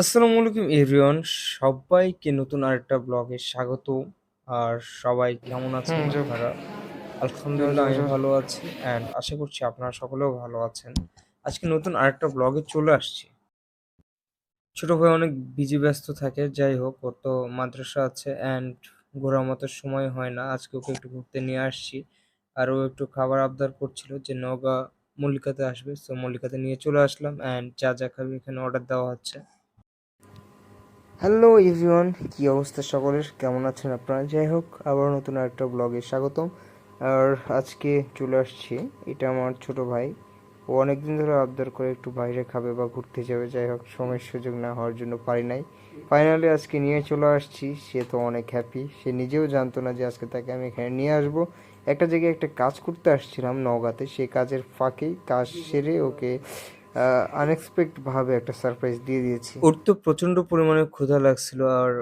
আসসালামু আলাইকুম এভরিওয়ান সবাইকে নতুন আরেকটা ব্লগে স্বাগত। আর সবাই কেমন আছেন। আপনারা? আলহামদুলিল্লাহ আমি। ভালো আছি। অ্যান্ড আশা করছি আপনারা সকলেও ভালো আছেন। আজকে নতুন আরেকটা ব্লগে চলে আসছি। ছোট ভাই অনেক বিজি ব্যস্ত থাকে যাই হোক ওর তো মাদ্রাসা আছে অ্যান্ড ঘোরার মতো সময় হয় না। আজকে ওকে একটু ঘুরতে নিয়ে আসছি। আর ও একটু খাবার আবদার করছিল যে নগা মল্লিকাতে আসবে। সো মল্লিকাতে নিয়ে চলে আসলাম অ্যান্ড যা যা খাবে এখানে অর্ডার দেওয়া হচ্ছে। হ্যালো এভরিওয়ান, কী অবস্থা সকলের? কেমন আছেন আপনারা? যাই হোক, আবার নতুন একটা ব্লগে স্বাগতম। আর আজকে চলে আসছি, এটা আমার ছোট ভাই। ও অনেকদিন ধরে আবদার করে একটু বাইরে খাবে বা ঘুরতে যাবে, যাই হোক, সময়ের সুযোগ না হওয়ার জন্য পারি নাই। ফাইনালি আজকে নিয়ে চলে আসছি, সে তো অনেক হ্যাপি সে নিজেও জানতো না যে আজকে তাকে আমি এখানে নিয়ে আসব। একটা জায়গায় একটা কাজ করতে আসছিলাম নওগাঁতে সেই কাজের ফাঁকেই কাজ সেরে ওকে আনএক্সপেক্ট ভাবে একটা সারপ্রাইজ দিয়ে দিয়েছি। ওর তো প্রচণ্ড পরিমাণে ক্ষুধা লাগছিল আর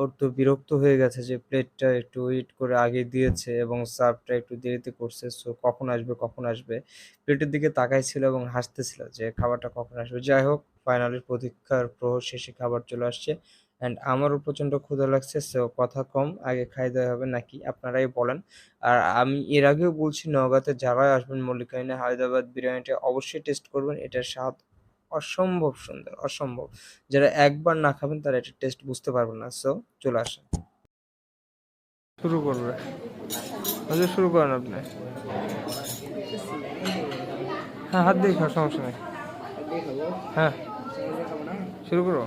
ওর তো বিরক্ত হয়ে গেছে যে প্লেটটা একটু ওয়েট করে আগে দিয়েছে এবং সার্ভটা একটু দেরিতে করছে সো কখন আসবে কখন আসবে? প্লেটের দিকে তাকাইছিল এবং হাসতেছিল যে খাবারটা কখন আসবে? যাই হোক ফাইনালের প্রতীক্ষার প্রহর শেষে খাবার চলে আসছে। অ্যান্ড আমারও প্রচণ্ড ক্ষুধা লাগছে সো কথা কম, আগে খাই দেওয়া হবে নাকি? আপনারাই বলেন। আর আমি এর আগেও বলছি, নওগাঁতে যারাই আসবেন মল্লিকাইনে হায়দ্রাবাদ বিরিয়ানিটা অবশ্যই টেস্ট করবেন। এটার স্বাদ অসম্ভব সুন্দর, অসম্ভব। যারা একবার না খাবেন, তারা এটা টেস্ট বুঝতে পারবেন না। সো চলে আসেন। শুরু করবে। আচ্ছা শুরু করেন আপনি। হ্যাঁ হাত দিয়ে খাও, সমস্যা নেই। হ্যাঁ শুরু করো।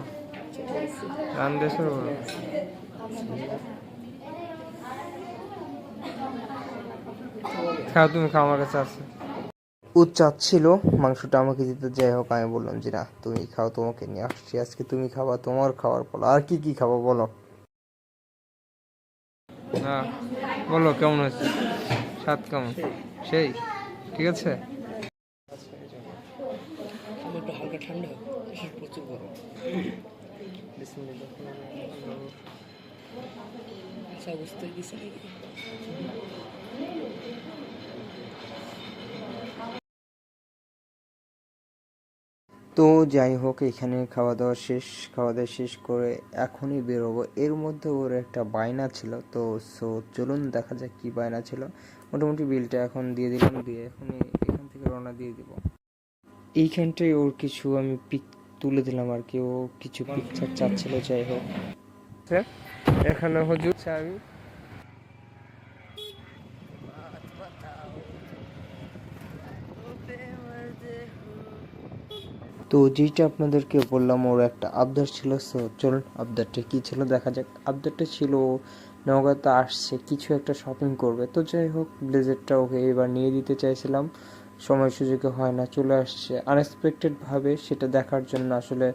রান দিয়ে খাও তুমি খাও আমার কাছে আছে। ও চাচ্ছিল মাংসটা আমাকে দিতে যাই হোক আমি বললাম যে না তুমি খাও তোমাকে নিয়ে আসছি আজকে তুমি খাবা তোমার খাওয়ার বলো আর কি কি খাব বলো? হ্যাঁ বলো কেমন হয়েছে? স্বাদ কেমন? সেই ঠিক আছে? একটু হালকা ঠান্ডা প্রচুর গরম। তো যাই হোক, এখানে খাওয়া দাওয়া শেষ, খাওয়া দাওয়া শেষ করে এখনই বেরোবো। এর মধ্যে ওর একটা বায়না ছিল, তো সো চলুন দেখা যাক কি বায়না ছিল। মোটামুটি বিলটা এখন দিয়ে দিলাম, দিয়ে এখনই এখান থেকে রওনা দিয়ে দিব। এইখানটায় ওর কিছু আমি পিক তুলে দিলাম আর কি ও কিছু পিকচার চাচ্ছিল যাই হোক। এখানে হজুর আমি তো যেটা আপনাদেরকে বললাম ওর একটা আবদার ছিল সো চলুন আবদারটা কী ছিল দেখা যাক। আবদারটা ছিল ও নওগাঁতে আসছে কিছু একটা শপিং করবে। তো যাই হোক ব্লেজারটা ওকে এবার নিয়ে দিতে চাইছিলাম। সময় সুযোগে হয় না, চলে আসছে। আনএক্সপেক্টেডভাবে সেটা দেখার জন্য আসলে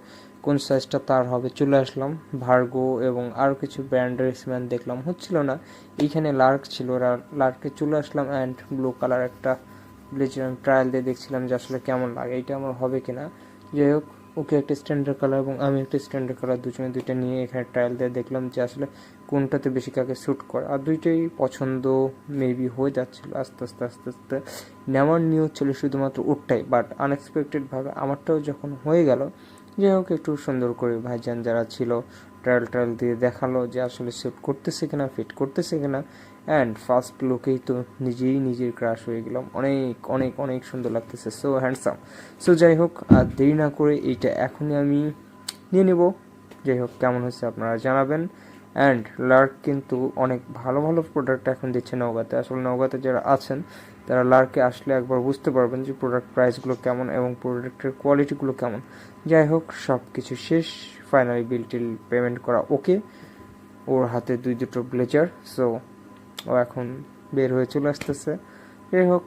কোন সাইজটা তার হবে, চলে আসলাম। ভার্গো এবং আরও কিছু ব্র্যান্ডের স্ম্যান দেখলাম। হচ্ছিল না, এইখানে লার্ক ছিল। লার্কে চলে আসলাম অ্যান্ড ব্লু কালার একটা ব্লেজার ট্রায়াল দিয়ে দেখছিলাম যে আসলে কেমন লাগে। এটা আমার হবে কিনা। যাই হোক ওকে একটা স্ট্যান্ডার্ড কালার এবং আমি একটা স্ট্যান্ডার্ড কালার দুজনে দুইটা নিয়ে এখানে ট্রায়াল দিয়ে দেখলাম যে আসলে কোনটাতে বেশি কাকে শ্যুট করে। আর দুইটাই পছন্দ মেবি হয়ে যাচ্ছিল আস্তে আস্তে আস্তে আস্তে। নেওয়ার নিয়োগ ছিল শুধুমাত্র ওরটাই বাট আনএক্সপেক্টেডভাবে আমারটাও যখন হয়ে গেল, যাই হোক একটু সুন্দর করে ভাইজান যারা ছিল ট্রায়াল ট্রায়াল দিয়ে দেখাল যে আসলে শ্যুট করতেছে কিনা ফিট করতেছে কিনা। অ্যান্ড ফার্স্ট লুকেই তো নিজেই নিজের ক্রাশ হয়ে গেলাম। অনেক অনেক অনেক সুন্দর লাগতেছে। সো হ্যান্ডসাম সো যাই হোক, আর দেরি না করে এইটা এখনই আমি নিয়ে নেব। যাই হোক, কেমন হয়েছে আপনারা জানাবেন। অ্যান্ড লার্ক কিন্তু অনেক ভালো ভালো প্রোডাক্ট এখন দিচ্ছে নওগাঁতে। আসলে নওগাঁতে যারা আছেন, তারা লার্কে আসলে একবার বুঝতে পারবেন যে প্রোডাক্ট প্রাইসগুলো কেমন এবং প্রোডাক্টের কোয়ালিটিগুলো কেমন। যাই হোক সব কিছু শেষ। ফাইনালি বিলটিল পেমেন্ট করা ওকে ওর হাতে দুই দুটো ব্লেজার সো ও এখন বের হয়ে চলে আসতেছে। যাই হোক